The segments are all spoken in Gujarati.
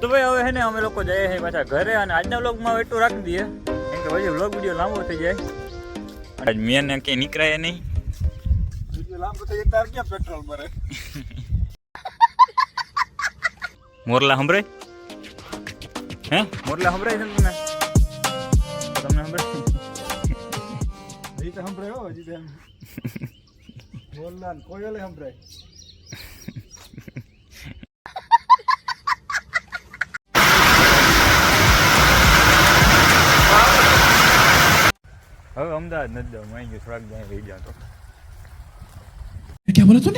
તો ભાઈ હવે હે ને અમે લોકો જઈએ છીએ પાછા ઘરે અને આજના વ્લોગમાં એટલું રાખી દઈએ. કેમ કે પછી વ્લોગ વીડિયો લાંબો થઈ જાય. આજ મેં ને ક્યાંય નીકળાય નહીં. લાંબો લાંબુ થઈ જાય તાર ક્યાં પેટ્રોલ ભરે? મોરલા સંભળાય? હે? મોરલા સંભળાય છે ને તમને? તમને સંભળાય? હજી તો સંભળાય હો હજી તો ને કોયલે સંભળાય. હવે અમદાવાદ નથી જવું અહીં ગયું થોડાક જાય રહી જાતો ક્યાં બોલો તું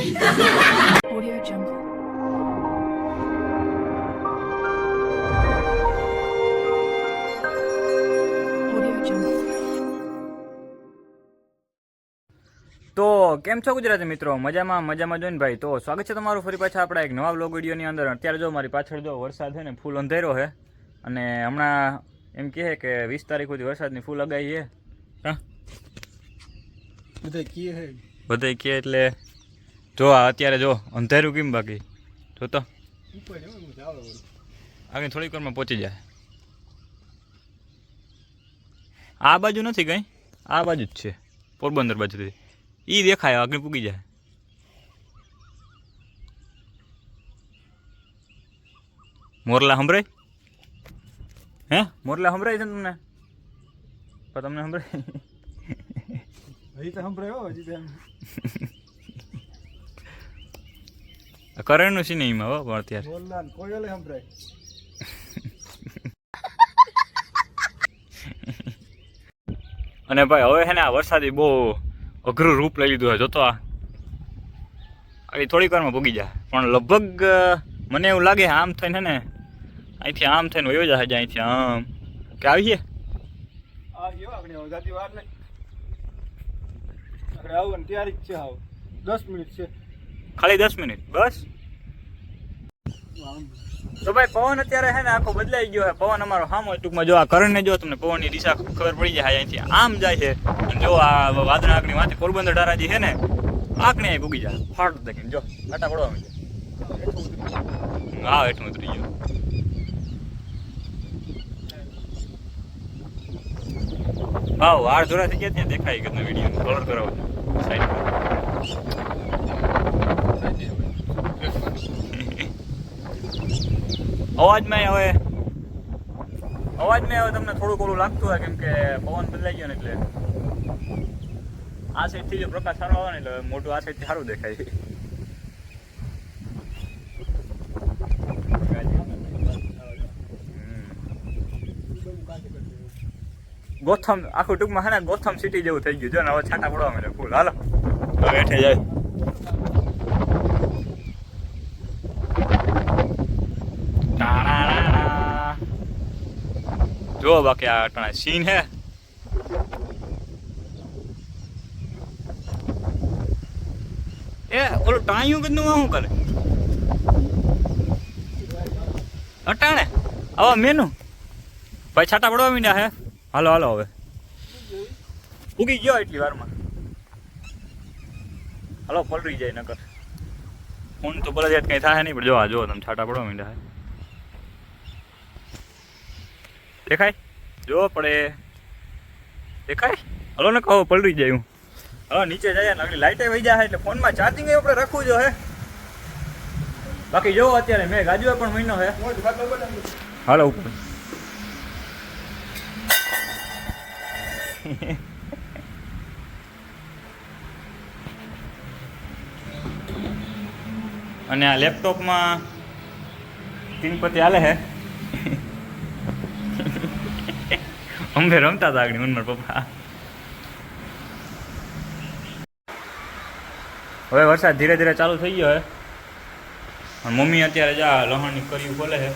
ઓડિયો તો કેમ છો ગુજરાતી મિત્રો? મજામાં મજામાં જોઈને ભાઈ. તો સ્વાગત છે તમારું ફરી પાછા આપણા એક નવા બ્લોગ વિડીયોની અંદર. અત્યારે જો મારી પાછળ જો વરસાદ છે ને ફૂલ અંધેરો છે. અને હમણાં એમ કહે કે વીસ તારીખ સુધી વરસાદની ફૂલ લગાવી છે. બધા કે એટલે જો અત્યારે જો અંધારું કેમ બાકી? જો તો. આગળ થોડીક વારમાં પહોંચી જાય. આ બાજુ નથી કઈ? આ બાજુ જ છે પોરબંદર બાજુથી. ઈ દેખાય આગળ પૂગી જાય. મોરલા સંભળાય? હે? મોરલા સંભળાય છે તમને? પણ તમને સંભળાય હજી તો સંભળાય હજી તો કરણનું છે ને એમાં પણ અત્યારે બોલના ને કોયલે સંભળાય અને ભાઈ હવે છે ને આ વરસાદી બહુ અઘરું રૂપ લઈ લીધું હોય જોતો આ આવી થોડીક વારમાં ભૂગી જાય પણ લગભગ મને એવું લાગે આમ થઈને ને અહીંથી આમ થઈને વયો જાય અહીંથી આમ કે આવીએ આ ગયો આપણે વાર નહીં. આપણે તૈયારી જ છે હાવ. દસ મિનિટ છે. ખાલી દસ મિનિટ. બસ. તો ભાઈ પવન અત્યારે છે ને આખો બદલાઈ ગયો છે પવન અમારો સામો ટૂંકમાં જો આ કરણને જો તમને પવનની દિશા ખબર પડી જાય અહીંથી. આમ જાય છે. અને જો આ વાદળા આંકડી માથે પોરબંદર ડારાજી છે ને આંકને અહીં ભૂગી જાય. ફાટ દેખીને જો કાંટા પડવા માંડે હા હેઠું ઉતરી ગયો. હા ધોરા થઈ ગયા ત્યાં દેખાય કે વીડિયો કલર કરાવો સાઈડ અવાજમાં હવે અવાજમાં હવે તમને થોડુંક ઓલું લાગતું હોય કેમ કે પવન બદલાઈ ગયો ને એટલે. આ સાઈડથી જો પ્રકાશ સારો આવે ને એટલે મોટું આ સાઈડથી સારું દેખાય. ગોથમ, આખું ટૂંકમાં હા ને, ગોથમ સિટી જેવું થઈ ગયું. જો ને, હવે છાંટા પડવા માંડે ફૂલ. હાલો. હવે હેઠે જાય. જો બાકી આ અટાણે સીન હે. એ, ઓલું ટાણિયું કદનું શું કરે? અટાણે? આવા મેનુ? ભાઈ, છાટા પડવા મીંડ્યા હે. હાલો હાલો હવે. ઉગી ગયો એટલી વારમાં. હાલો પલરી જાય નકર. ફોન તો યાદ કંઈ થાય નહીં, પણ જો, આ જો તમે છાટા પડો, મીંડા દેખાય? જો પડે. દેખાય? હલો ને કહો પલરી જાય હું. હલો, નીચે જાય ને, આગળ લાઇટે વહી જાય, એટલે ફોનમાં ચાર્જિંગ આપણે રાખવું જો હે બાકી જોવો અત્યારે મેં ગાજુએ પણ મહિનો હે. હાલો, ઉપર. અને આ લેપટોપમાં તિનપતિ હાલે હે? અમે રમતા હતા આગળ મનમાં પપ્પા. હવે વરસાદ ધીરે ધીરે ચાલુ થઈ ગયો હે. મમ્મી અત્યારે જા લહણની કર્યું ખોલે છે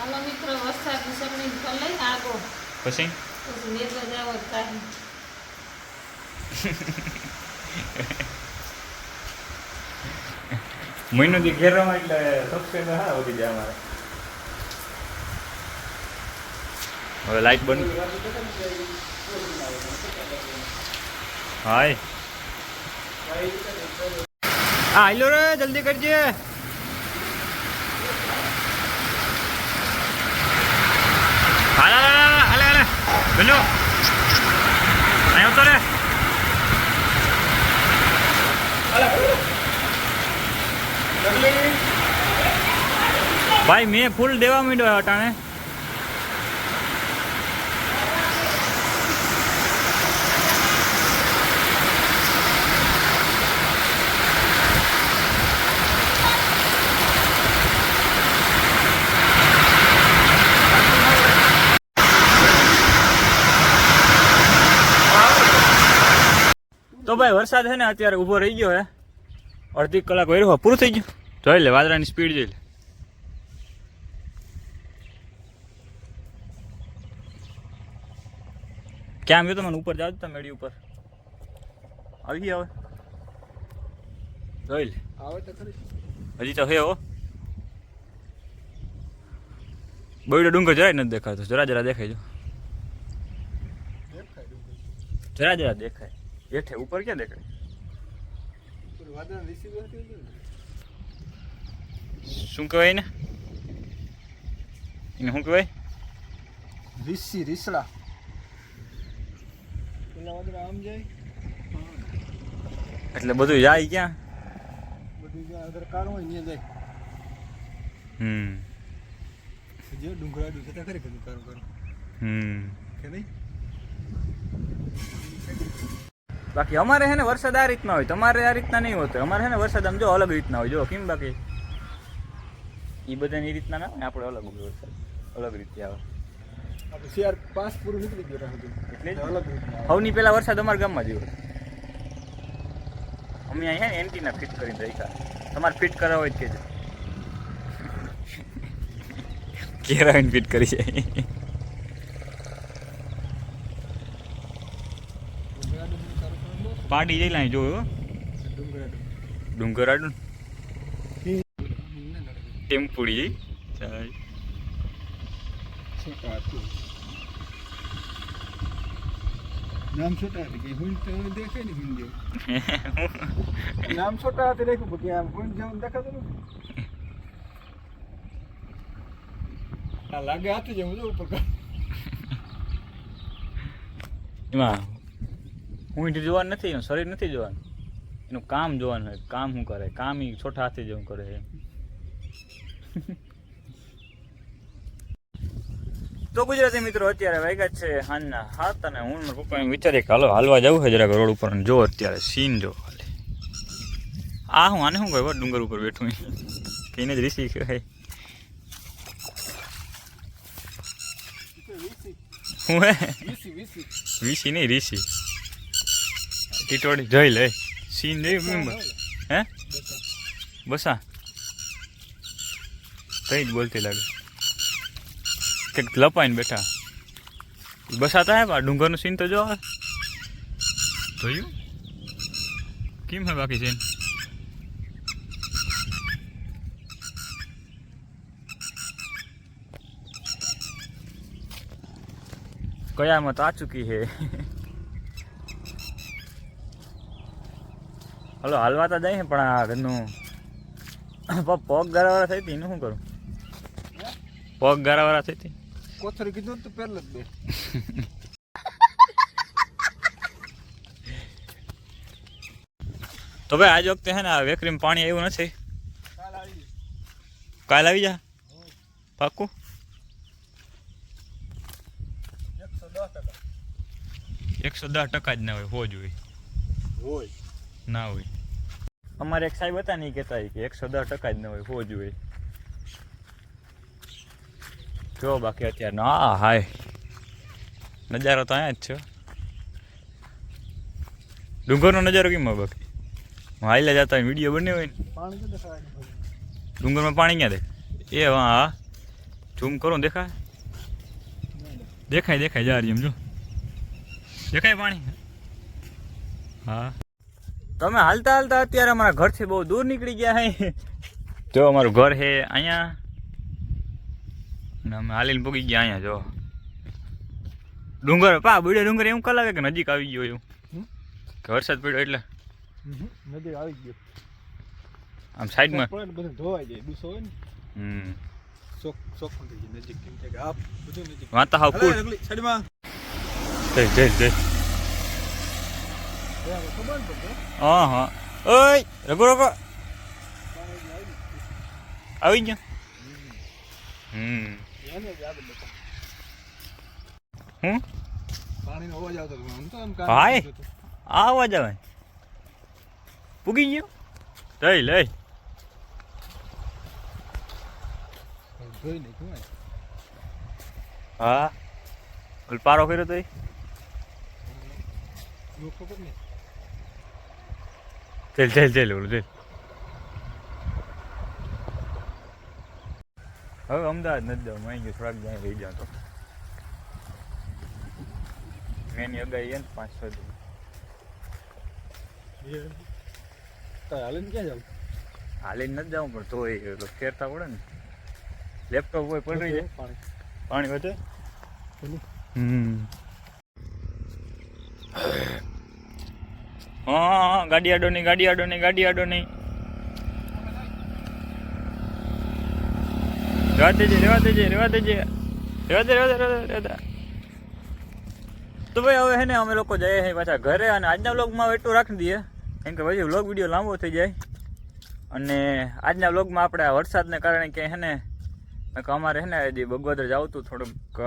હાલો મિત્રો વરસાદ સમય પર લઈને આગો. પછી? પછી મેઘો જાવો કાહી મહિનો જે ઘેરમાં એટલે સબસ્ક્રાઈબર હા વધી જાય અમારે. હવે લાઈટ બંધ. હાય. હા હાલો રે જલ્દી કરજે. હાલ હાલ હાલે બનો અહીં આવતો રે ભાઈ મેં ફૂલ દેવા માંડ્યો અટાણે તો ભાઈ વરસાદ છે ને અત્યારે ઊભો રહી ગયો હે. અડધી કલાક વર્યો પૂરું થઈ ગયું. જોઈ લે વાદળાની સ્પીડ જોઈ લે. ક્યાં ગયો તમને ઉપર જાવ તમે મેળી ઉપર. આવી ગયા હવે. જોઈ લે. આવે તો ખરી. હજી તો હે હો. બૈડો ડુંગર જરાય નથી દેખાતો. જરા જરા દેખાય જો. દેખાય ડુંગર. જરા જરા દેખાય. હેઠે ઉપર ક્યાં દેખાય? શું કહેવાય ને એને શું કહેવાય? રીસી રીસડા પેલા વાદળા આમ જાય? એટલે બધું જાય ક્યાં? બધું જ્યાં અગર કારો હોય ત્યાં જાય. હમ. જે ડુંગર ત્યાં ખરી બધું કારો કારો. હમ. કે નહીં? બાકી અમારે હે ને વરસાદ આ રીતના હોય તમારે આ રીતના નહીં હોતો. અમારે હે ને વરસાદ આમ જો અલગ રીતના હોય. જો કેમ બાકી? એ બધાની રીતના ના ને આપણે અલગ હોય વરસાદ. અલગ રીતે આવે. શિયાળ પાસ પૂરું નીકળી ગયું એટલે અલગ. સૌની પહેલા વરસાદ અમારા ગામમાં જેવો અમે અહીંયા એન્ટીના ફિટ કરીને રાખ્યા. તમારે ફિટ કરાવવા હોય તો કેરાવીને ફિટ કરી જાય ડુંગર આડું બધું કારો કારો ન હોય. પાડી જઈ લાઈ જોયું ડુંગર આડું. ડુંગર આડું ટેમ્પુડી. નામ છોટા હતી કે તો દેખાય ને જેવું નામ છોટા હતી રાખ્યું બાકી આમ હુંડ જેવું દેખાતું આ લાગે હાથે જેવું ઉપર એમાં ઊંટ જોવાનું નથી એનું શરીર નથી જોવાનું. એનું કામ જોવાનું હોય કામ શું કરે? કામ એ છોટા હાથે જેવું કરે છે. તો ગુજરાતી મિત્રો અત્યારે વાગ્યા છે હાંજના હાથ અને હું મારા પપ્પા એમ વિચારીએ કે હાલો હાલવા જવું છે જરાક રોડ ઉપર જો અત્યારે સીન જો આ હું આને શું કહે ડુંગર ઉપર બેઠું કહીને જ રીસી કહેવાય. હું હે? વીસી નહીં રીસી ટીટોડી જોઈ લે. સીન જોઈ મેમ્બર હે? બસા. કઈ જ બોલતી લાગે. કંઈક લપાઈને બેઠા. બસાતા હે? પા ડુંગરનું સીન તો જો હવે. જોયું? કેમ હે બાકી સીન? કયામત આ ચૂકી હે? હલો હાલવા તો જાય પણ આ ઘરનું પગ ગારાવાળા થઈ હતી એનું શું કરું? પગ ગારાવાળા થઈ હતી. કોથરી કીધું તો પહેલા જ બે. તો ભાઈ આજ વખતે હે ને આ વેકરીમાં પાણી આવ્યું નથી. કાલ આવી જા. પાકું એકસો દસ ટકા. જ ના હોય હો જોઈએ હોય. હોય. ના હોય. અમારે એક સાહેબ હતા નહીં કહેતા કે એકસો દસ ટકા જ ન હોય હોજ હોય. જો બાકી અત્યારે ના હાય. નજારો તો અહીંયા જ છે. ડુંગરનો નજારો કેમ હોય બાકી? હું હાઈલા જતા હોય વીડિયો બન્યો હોય ને. ડુંગરમાં પાણી ક્યાં દેખાય? એ હા હા. ઝૂમ કરો ને દેખાય? દેખાય દેખાય જા રહી એમ જો. દેખાય પાણી? હા. તમે હાલતા હાલતા અત્યારે અમારા ઘરથી બહુ દૂર નીકળી ગયા હે. જો અમારું ઘર છે અહીંયા. અને અમે હાલીને પૂગી ગયા અહીંયા જો. ડુંગર પા બુડે ડુંગર એવું કલાક કે નજીક આવી ગયો એવું? કે વરસાદ પડ્યો એટલે. નજીક આવી ગયો. આમ સાઈડમાં? બધું ધોવાઈ જાય ડૂસો હોય ને. હમ. ચોક ચોક નજીક કેમ કે આ બધું નજીક. વાતા હાવ કુલ સાઈડમાં જય જય જય એ હવે ખબર ને પડશે હા હા. ઓય રઘુ રઘુ. આવી ગયો. હમ. હું? ભાઈ. આ અવાજ આવે. પૂગી ગયો? લઈ લઈ. હા. પારો કર્યો તો. ચાલ ચાલ ચાલ ઓલું ચાલ હવે અમદાવાદ નથી જાવ માઈ ગયો થોડાક જ્યાં રહી જાવ તો એની અગાઈ ને પાંચ છ દી એ તારે હાલીને ક્યાં જાવ હાલીને નથી જવું પણ તોય ફેરતા પડે ને લેપટોપ હોય પડી જાય પાણી પાણી વધે હમ હા, ગાડી આડો નહીં, ગાડી આડો નહીં, ગાડી આડો નહીં. રેવા દેજે રેવા દેજે રેવા દેજે. રેવા દે રેવા દે રેવા દે તો ભાઈ હવે હે ને અમે લોકો જઈએ છીએ પાછા ઘરે અને આજના વ્લોગમાં એટલું રાખી દઈએ. કેમ કે પછી વ્લોગ વીડિયો લાંબો થઈ જાય. અને આજના વ્લોગમાં આપણે આ વરસાદને કારણે કે હે ને અમારે હે ને હજી બગોદર જવું હતું થોડુંક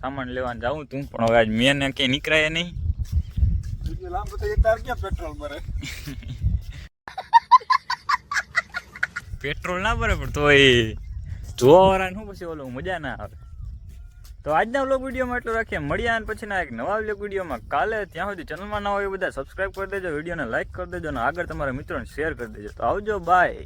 સામાન લેવાનું જવું હતું, પણ હવે આજ મેં ને ક્યાંય નીકળાય નહીં. લાંબુ તો તાર ક્યાં પેટ્રોલ ભરે? પેટ્રોલ ના ભરે પણ તોય જોવા વાળાને શું પછી ઓલું મજા ના આવે. તો આજના વ્લોગ વિડીયોમાં એટલું રાખીએ. મળ્યા અને પછીના એક નવા વ્લોગ વિડીયોમાં કાલે ત્યાં સુધી ચેનલમાં ના હોય બધા સબસ્ક્રાઈબ કરી દેજો વિડીયોને લાઇક કરી દેજો અને આગળ તમારા મિત્રોને શેર કરી દેજો. તો આવજો બાય